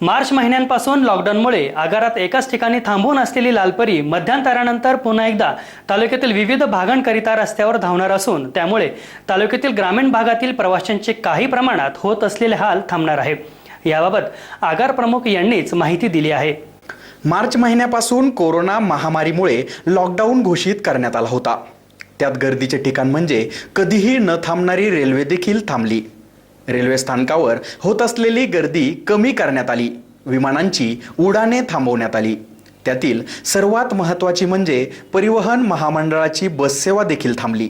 मार्च महिन्यांपासून लॉकडाऊनमुळे आगारात एकाच ठिकाणी थांबून असलेली लालपरी मध्यांतरानंतर पुन्हा एकदा तालुक्यातील विविध भागांकरिता रस्त्यावर धावणार असून त्यामुळे तालुक्यातील ग्रामीण भागातील प्रवाशांचे काही प्रमाणात होत असलेले हाल थांबणार आहे. याबाबत आगार प्रमुख यांनीच माहिती दिली आहे. मार्च महिन्यापासून कोरोना महामारीमुळे लॉकडाऊन घोषित करण्यात आला होता. त्यात गर्दीचे ठिकाण म्हणजे कधीही न थांबणारी रेल्वे देखील थांबली. रेल्वे स्थानकावर होत असलेली गर्दी कमी करण्यात आली. विमानांची उडाणे थांबवण्यात आली. त्यातील सर्वात महत्त्वाची म्हणजे परिवहन महामंडळाची बससेवा देखील थांबली.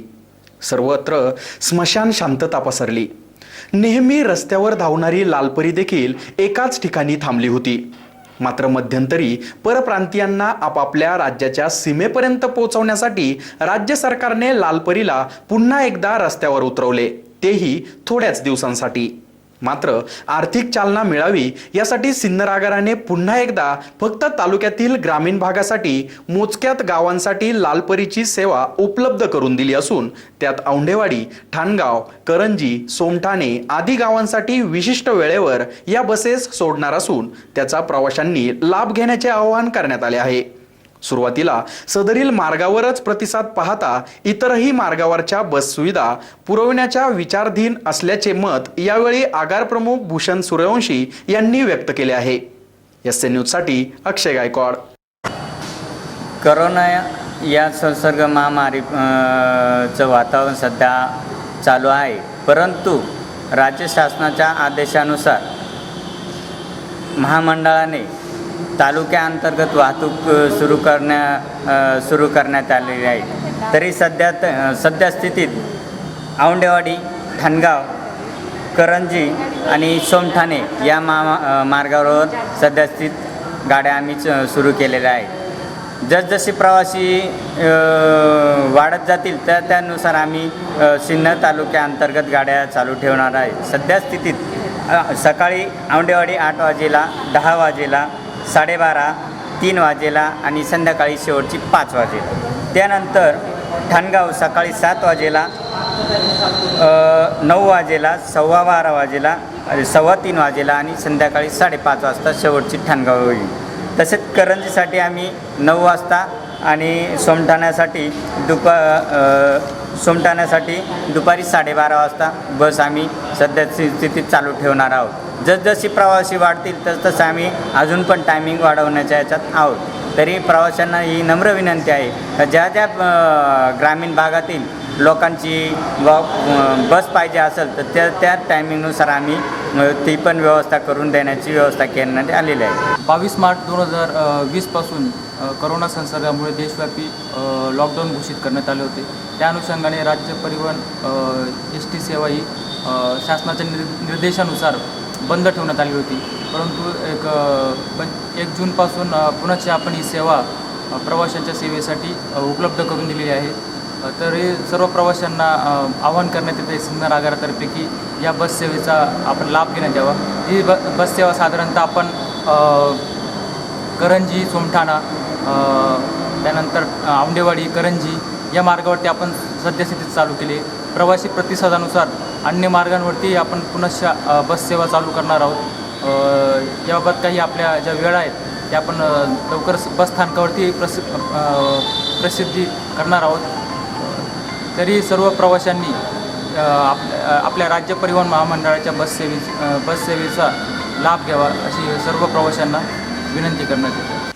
सर्वत्र स्मशान शांतता पसरली. नेहमी रस्त्यावर धावणारी लालपरी देखील एकाच ठिकाणी थांबली होती. मात्र मध्यंतरी परप्रांतीयांना आपापल्या राज्याच्या सीमेपर्यंत पोहोचवण्यासाठी राज्य सरकारने लालपरीला पुन्हा एकदा रस्त्यावर उतरवले. तेही थोड्याच दिवसांसाठी. मात्र आर्थिक चालना मिळावी यासाठी सिन्नरागराने पुन्हा एकदा फक्त तालुक्यातील ग्रामीण भागासाठी मोजक्यात गावांसाठी लालपरीची सेवा उपलब्ध करून दिली असून त्यात औंढेवाडी ठाणगाव करंजी सोमठाणे आदी गावांसाठी विशिष्ट वेळेवर या बसेस सोडणार असून त्याचा प्रवाशांनी लाभ घेण्याचे आवाहन करण्यात आले आहे. सुरुवातीला सदरील मार्गावरच प्रतिसाद पाहता इतरही मार्गावरच्या बस सुविधा पुरवण्याच्या विचारधीन असल्याचे मत यावेळी आगार प्रमुख भूषण सूर्यवंशी यांनी व्यक्त केले आहे. एस एन न्यूजसाठी अक्षय गायकवाड. करोना या संसर्ग महामारी चं वातावरण सध्या चालू आहे. परंतु राज्य शासनाच्या आदेशानुसार महामंडळाने तालुक्याअंतर्गत वाहतूक सुरू करण्या सुरू करण्यात आलेली आहे. तरी सध्या त- सध्या स्थितीत औंडेवाडी ठणगाव करंजी आणि सोमठाणे या मा मार्गावर सध्या स्थित गाड्या आम्ही च- सुरू केलेल्या आहेत. जसजसे प्रवासी वाढत जातील त्या त्यानुसार आम्ही सिन्नर तालुक्याअंतर्गत गाड्या चालू ठेवणार आहे. सध्या स्थितीत सकाळी औंडेवाडी आठ वाजेला दहा वाजेला साडेबारा तीन वाजेला आणि संध्याकाळी शेवटची पाच वाजेला. त्यानंतर ठाणगाव सकाळी सात वाजेला नऊ वाजेला सव्वा बारा वाजेला सव्वा तीन वाजेला आणि संध्याकाळी साडेपाच वाजता शेवटची ठाणगाव होईल तसेच करंजीसाठी आम्ही नऊ वाजता आणि सोमठाण्यासाठी दुपा सोमठाण्यासाठी दुपारी साडेबारा वाजता बस आम्ही सध्या स्थितीत चालू ठेवणार आहोत. जसजशी प्रवासी वाढतील तसतसं आम्ही अजून पण टायमिंग वाढवण्याच्या याच्यात आहोत. तरी प्रवाशांना ही नम्र विनंती आहे का ज्या ज्या ग्रामीण भागातील लोकांची व बस पाहिजे असेल तर त्या त्या टायमिंगनुसार आम्ही ती पण व्यवस्था करून देण्याची व्यवस्था करण्यात आलेली आहे. बावीस मार्च दोन हजार वीसपासून करोना संसर्गामुळे देशव्यापी लॉकडाऊन घोषित करण्यात आले होते. त्या अनुषंगाने राज्य परिवहन एस टी सेवा ही शासनाच्या निर्देशानुसार बंद ठेवण्यात आली होती. परंतु एक पण एक जूनपासून पुण्याची आपण ही सेवा प्रवाशांच्या सेवेसाठी उपलब्ध करून दिलेली आहे. तरी सर्व प्रवाशांना आवाहन करण्यात येते सिन्नर आगारातर्फे की या बससेवेचा आपण लाभ घेण्यात यावा. ही ब बस सेवा साधारणतः आपण करंजी सोमठाणा त्यानंतर आंबेवाडी करंजी या मार्गावरती आपण सद्यस्थितीत चालू केली प्रवासी प्रतिसादानुसार अन्य मार्गांवरती आपण पुनश्च बससेवा चालू करणार आहोत. याबाबत काही आपल्या ज्या वेळा आहेत त्या आपण लवकरच बसस्थानकावरती बस स्थानकावरती प्रसि प्रसिद्धी करणार आहोत. तरी सर्व प्रवाशांनी आप आपल्या राज्य परिवहन महामंडळाच्या बससेवे बससेवेचा लाभ घ्यावा अशी सर्व प्रवाशांना विनंती करण्यात येते.